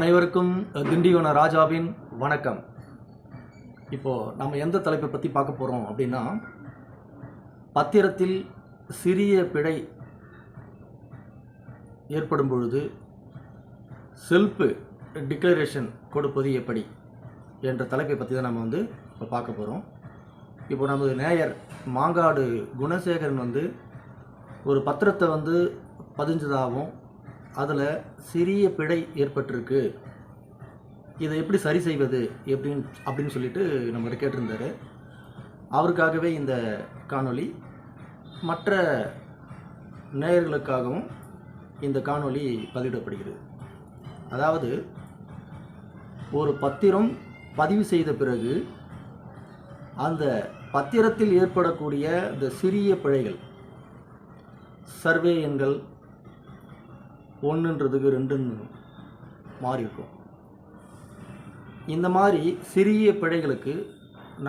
அனைவருக்கும் திண்டிவன ராஜாவின் வணக்கம். இப்போது நம்ம எந்த தலைப்பை பற்றி பார்க்க போகிறோம் அப்படின்னா பத்திரத்தில் சிறிய பிழை ஏற்படும் பொழுது செல்ஃபு டிக்ளரேஷன் கொடுப்பது எப்படி என்ற தலைப்பை பற்றி தான் நம்ம வந்து இப்போ பார்க்க போகிறோம் இப்போ நமது நேயர் மாங்காடு குணசேகரன் வந்து ஒரு பத்திரத்தை வந்து பதிஞ்சதாகவும் அதில் சிறிய பிழை ஏற்பட்டிருக்கு. இதை எப்படி சரி செய்வது எப்படின்னு அப்படின்னு சொல்லிட்டு நம்மகிட்ட கேட்டிருந்தாரு. அவருக்காகவே இந்த காணொளி மற்ற நேயர்களுக்காகவும் இந்த காணொளி பதிவிடப்படுகிறது. அதாவது ஒரு பத்திரம் பதிவு செய்த பிறகு அந்த பத்திரத்தில் ஏற்படக்கூடிய இந்த சிறிய பிழைகள் சர்வே எண்கள் ஒன்றுன்றதுக்கு ரெண்டுன்னு மாறி இருக்கும். இந்த மாதிரி சிறிய பிழைகளுக்கு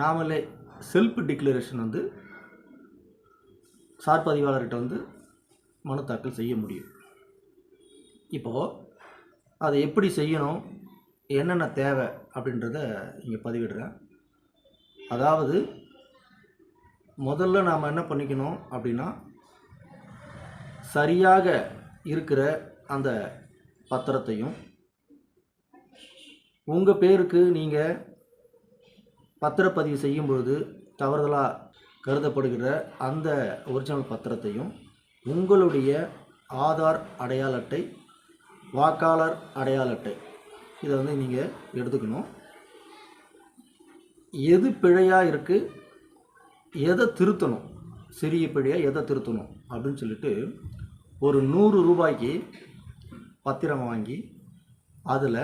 நாமளே செல்ஃப் டிக்ளரேஷன் வந்து சார் பதிவாளர்கிட்ட வந்து மனு தாக்கல் செய்ய முடியும். இப்போது அதை எப்படி செய்யணும் என்னென்ன தேவை அப்படின்றத இங்கே பதிவிடுறேன். அதாவது முதல்ல நாம் என்ன பண்ணிக்கணும் அப்படின்னா சரியாக இருக்கிற அந்த பத்திரத்தையும். உங்கள் பேருக்கு நீங்கள் பத்திரப்பதிவு செய்யும் பொழுது தவறுதலாக கருதப்படுகிற அந்த ஒரிஜினல் பத்திரத்தையும் உங்களுடைய ஆதார் அடையாள அட்டை வாக்காளர் அடையாள அட்டை இதை வந்து நீங்கள் எடுத்துக்கணும். எது பிழையாக இருக்குது எதை திருத்தணும் சிறிய பிழையாக எதை திருத்தணும் அப்படின்னு சொல்லிட்டு ஒரு நூறு ரூபாய்க்கு பத்திரம் வாங்கி அதில்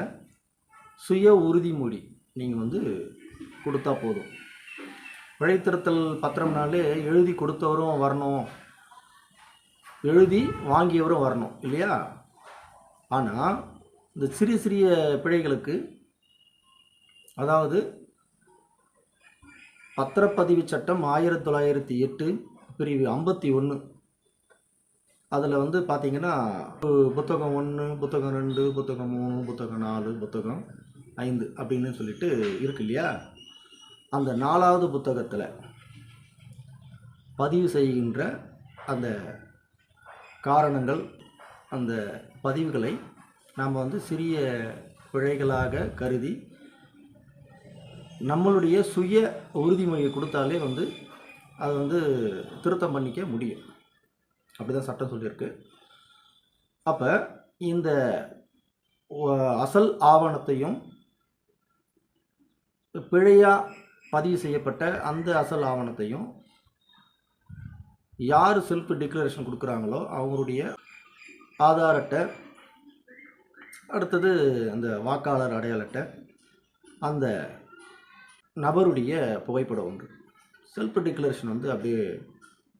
சுய உறுதிமொழி நீங்கள் வந்து கொடுத்தா போதும். பிழைத்திருத்தல் பத்திரம்னாலே எழுதி கொடுத்தவரும் வரணும். எழுதி வாங்கியவரும் வரணும் இல்லையா? ஆனால் இந்த சிறிய சிறிய பிழைகளுக்கு அதாவது பத்திரப்பதிவு சட்டம் ஆயிரத்தி தொள்ளாயிரத்தி எட்டு பிரிவு ஐம்பத்தி ஒன்று அதில் வந்து பார்த்தீங்கன்னா புத்தகம் ஒன்று புத்தகம் ரெண்டு புத்தகம் மூணு புத்தகம் நாலு புத்தகம் ஐந்து அப்படின்னு சொல்லிட்டு இருக்கு இல்லையா? அந்த நாலாவது புத்தகத்தில் பதிவு செய்கின்ற அந்த காரணங்கள் அந்த பதிவுகளை நாம் வந்து சிறிய பிழைகளாக கருதி நம்மளுடைய சுய உறுதிமொழியை கொடுத்தாலே வந்து அது வந்து திருத்தம் பண்ணிக்க முடியும். அப்படி தான் சட்டம் சொல்லியிருக்கு. அப்போ இந்த அசல் ஆவணத்தையும் பிழையாக பதிவு செய்யப்பட்ட அந்த அசல் ஆவணத்தையும் யார் செல்ஃப் டிக்ளரேஷன் கொடுக்குறாங்களோ அவங்களுடைய ஆதார் அட்டை அடுத்தது அந்த வாக்காளர் அடையாள அட்டை அந்த நபருடைய புகைப்படம் ஒன்று. செல்ஃப் டிக்ளரேஷன் வந்து அப்படியே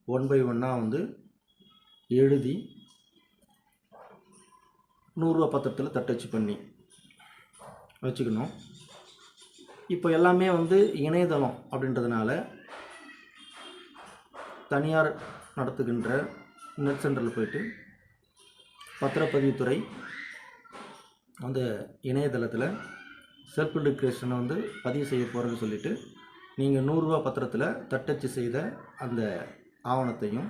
ஒன் பை ஒன்னாக வந்து எழுதி நூறுரூவா பத்திரத்தில் தட்டச்சு பண்ணி வச்சுக்கணும். இப்போ எல்லாமே வந்து இணையதளம் அப்படின்றதுனால தனியார் நடத்துகின்ற நெட் சென்டரில் போயிட்டு பத்திரப்பதிவுத்துறை அந்த இணையதளத்தில் செல்ஃப் டிக்ளரேஷனை வந்து பதிவு செய்ய போகிறேன்னு சொல்லிவிட்டு நீங்கள் நூறுரூவா பத்திரத்தில் தட்டச்சு செய்த அந்த ஆவணத்தையும்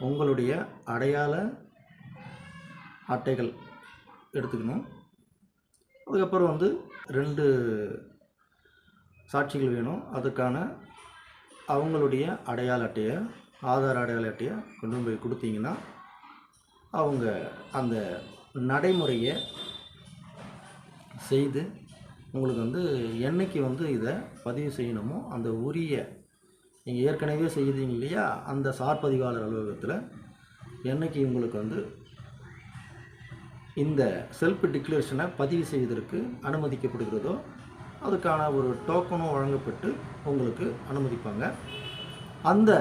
உங்களுடைய அடையாள அட்டைகள் எடுத்துக்கணும். அதுக்கப்புறம் வந்து ரெண்டு சாட்சிகள் வேணும். அதுக்கான அவங்களுடைய அடையாள அட்டையை ஆதார் அடையாள அட்டையை கொண்டு போய் கொடுத்தீங்கன்னா அவங்க அந்த நடைமுறையை செய்து உங்களுக்கு வந்து என்னைக்கு வந்து இதை பதிவு செய்யணுமோ அந்த உரிய நீங்கள் ஏற்கனவே செய்தீங்க இல்லையா அந்த சார்பதிவாளர் அலுவலகத்தில் என்னைக்கு உங்களுக்கு வந்து இந்த செல்ஃப் டிக்ளரேஷனை பதிவு செய்வதற்கு அனுமதிக்கப்படுகிறதோ அதுக்கான ஒரு டோக்கனும் வழங்கப்பட்டு உங்களுக்கு அனுமதிப்பாங்க. அந்த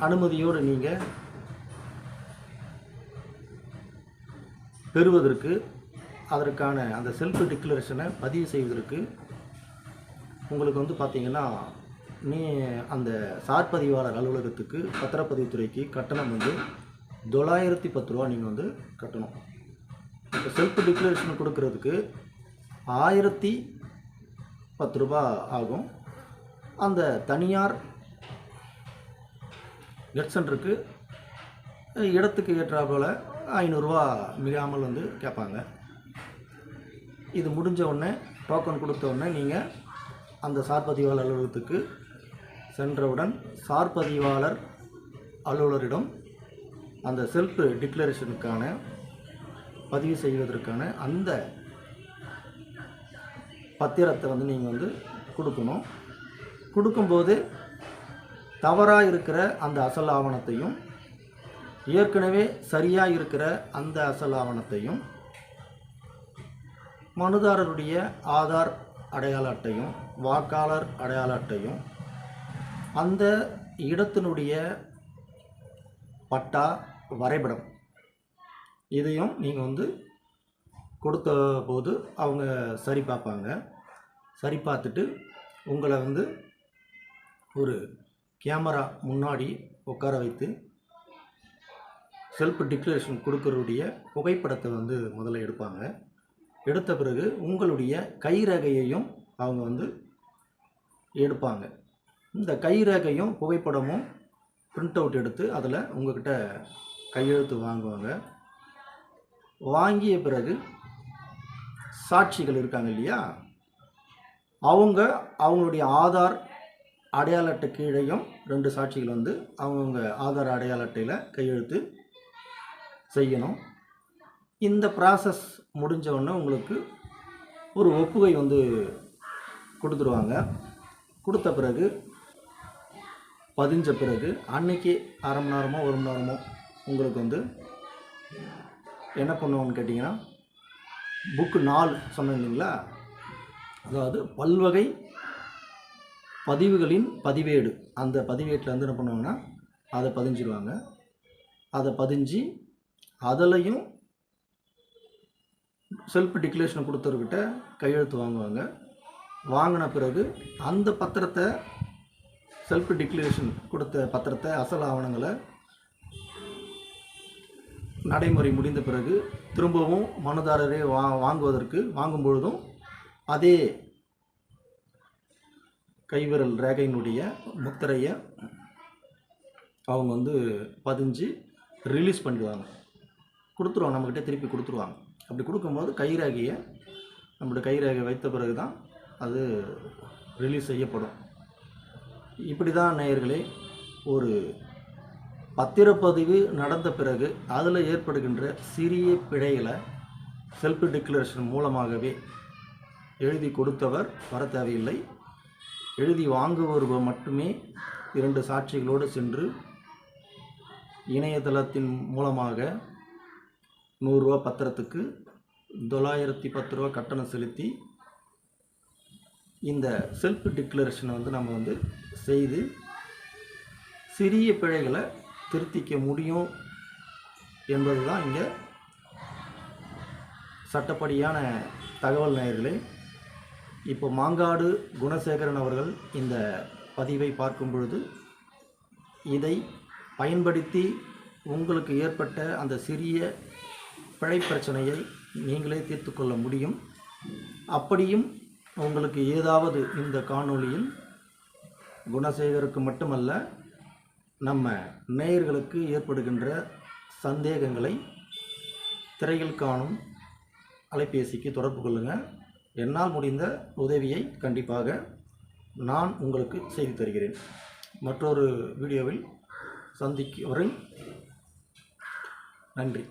அனுமதியோடு நீங்கள் பெறுவதற்கு அதற்கான அந்த செல்ஃப் டிக்ளரேஷனை பதிவு செய்வதற்கு உங்களுக்கு வந்து பார்த்திங்கன்னா நீ அந்த சார் பதிவாளர் அலுவலகத்துக்கு பத்திரப்பதிவுத்துறைக்கு கட்டணம் வந்து தொள்ளாயிரத்தி பத்து ரூபா நீங்கள் வந்து கட்டணும். இப்போ செல்ஃப் டிக்ளரேஷன் கொடுக்கறதுக்கு ஆயிரத்தி பத்து ரூபா ஆகும். அந்த தனியார் நெட் சென்டருக்கு இடத்துக்கு ஏற்றாப்போல் ஐநூறுரூவா மிகாமல் வந்து கேட்பாங்க. இது முடிஞ்ச உடனே டோக்கன் கொடுத்த உடனே நீங்கள் அந்த சார்பதிவாளர் அலுவலகத்துக்கு சென்றவுடன் சார் பதிவாளர் அலுவலரிடம் அந்த செல்ஃப் டிக்ளரேஷனுக்கான பதிவு செய்வதற்கான அந்த பத்திரத்தை வந்து நீங்கள் வந்து கொடுக்கணும். கொடுக்கும்போது தவறாக இருக்கிற அந்த அசல் ஆவணத்தையும் ஏற்கனவே சரியாக இருக்கிற அந்த அசல் ஆவணத்தையும் மனுதாரருடைய ஆதார் அடையாள அட்டையும் வாக்காளர் அடையாள அட்டையும் அந்த இடத்தினுடைய பட்டா வரைபடம். இதையும் நீங்கள் வந்து கொடுத்த போது அவங்க சரி பார்ப்பாங்க. சரி பார்த்துட்டு உங்களை வந்து ஒரு கேமரா முன்னாடி உட்கார வைத்து செல்ஃப் டிக்ளரேஷன் கொடுக்கறதுடைய புகைப்படத்தை வந்து முதல்ல எடுப்பாங்க. எடுத்த பிறகு உங்களுடைய கைரகையையும் அவங்க வந்து எடுப்பாங்க. இந்த கைரேகையும் புகைப்படமும் பிரிண்ட் அவுட் எடுத்து அதில் உங்கள்கிட்ட கையெழுத்து வாங்குவாங்க. வாங்கிய பிறகு சாட்சிகள் இருக்காங்க இல்லையா? அவங்க அவங்களுடைய ஆதார் அடையாள அட்டை கீழையும் ரெண்டு சாட்சிகள் வந்து அவங்கவுங்க ஆதார் அடையாள அட்டையில் கையெழுத்து செய்யணும். இந்த ப்ராசஸ் முடிஞ்சவுடனே உங்களுக்கு ஒரு ஒப்புகை வந்து கொடுத்துருவாங்க. கொடுத்த பிறகு பதிஞ்ச பிறகு அன்னைக்கு அரை மணி நேரமோ ஒரு மணி நேரமோ உங்களுக்கு வந்து என்ன பண்ணுவோன்னு கேட்டிங்கன்னா புக்கு நாலு சொன்னேன் இல்லைங்களா? அதாவது பல்வகை பதிவுகளின் பதிவேடு. அந்த பதிவேட்டில் வந்து என்ன பண்ணுவாங்கன்னா அதை பதிஞ்சிடுவாங்க அதை பதிஞ்சு அதுலேயும் செல்ஃப் டிக்ளரேஷன் கொடுத்தவர்கிட்ட கையெழுத்து வாங்குவாங்க. வாங்கின பிறகு அந்த பத்திரத்தை செல்ஃப் டிக்ளரேஷன் கொடுத்த பத்திரத்தை அசல் ஆவணங்களை நடைமுறை முடிந்த பிறகு திரும்பவும் மனுதாரரை வா வாங்குவதற்கு வாங்கும் பொழுதும் அதே கைவிரல் ரேகையினுடைய முத்திரையை அவங்க வந்து பதிஞ்சு ரிலீஸ் பண்ணிடுவாங்க. கொடுத்துருவாங்க நம்மக்கிட்ட திருப்பி கொடுத்துருவாங்க. அப்படி கொடுக்கும்போது கைரேகையை நம்மளுடைய கைரேகை வைத்த பிறகு தான் அது ரிலீஸ் செய்யப்படும். இப்படி தான் நேயர்களே ஒரு பத்திரப்பதிவு நடந்த பிறகு அதில் ஏற்படுகின்ற சிறிய பிழைகளை செல்ஃப் டிக்ளரேஷன் மூலமாகவே எழுதி கொடுத்தவர் வர தேவையில்லை. எழுதி வாங்குபவர் மட்டுமே இரண்டு சாட்சிகளோடு சென்று இணையதளத்தின் மூலமாக நூறுரூவா பத்திரத்துக்கு தொள்ளாயிரத்தி பத்து ரூபா கட்டணம் செலுத்தி இந்த செல்ஃப் டிக்ளரேஷனை வந்து நம்ம வந்து செய்து சிறிய பிழைகளை திருத்திக்க முடியும் என்பது தான் இங்கே சட்டப்படியான தகவல் நேயர்களே. இப்போ மாங்காடு குணசேகரன் அவர்கள் இந்த பதிவை பார்க்கும் பொழுது இதை பயன்படுத்தி உங்களுக்கு ஏற்பட்ட அந்த சிறிய பிழை பிரச்சனையை நீங்களே தீர்த்து கொள்ள முடியும். அப்படியும் உங்களுக்கு ஏதாவது இந்த காணொளியில் குணசேகருக்கு மட்டுமல்ல நம்ம நேயர்களுக்கு ஏற்படுகின்ற சந்தேகங்களை திரையில் காணும் அலைபேசிக்கு தொடர்பு கொள்ளுங்கள் என்னால் முடிந்த உதவியை கண்டிப்பாக நான் உங்களுக்கு செய்து தருகிறேன். மற்றொரு வீடியோவில் சந்திக்கு வரை நன்றி.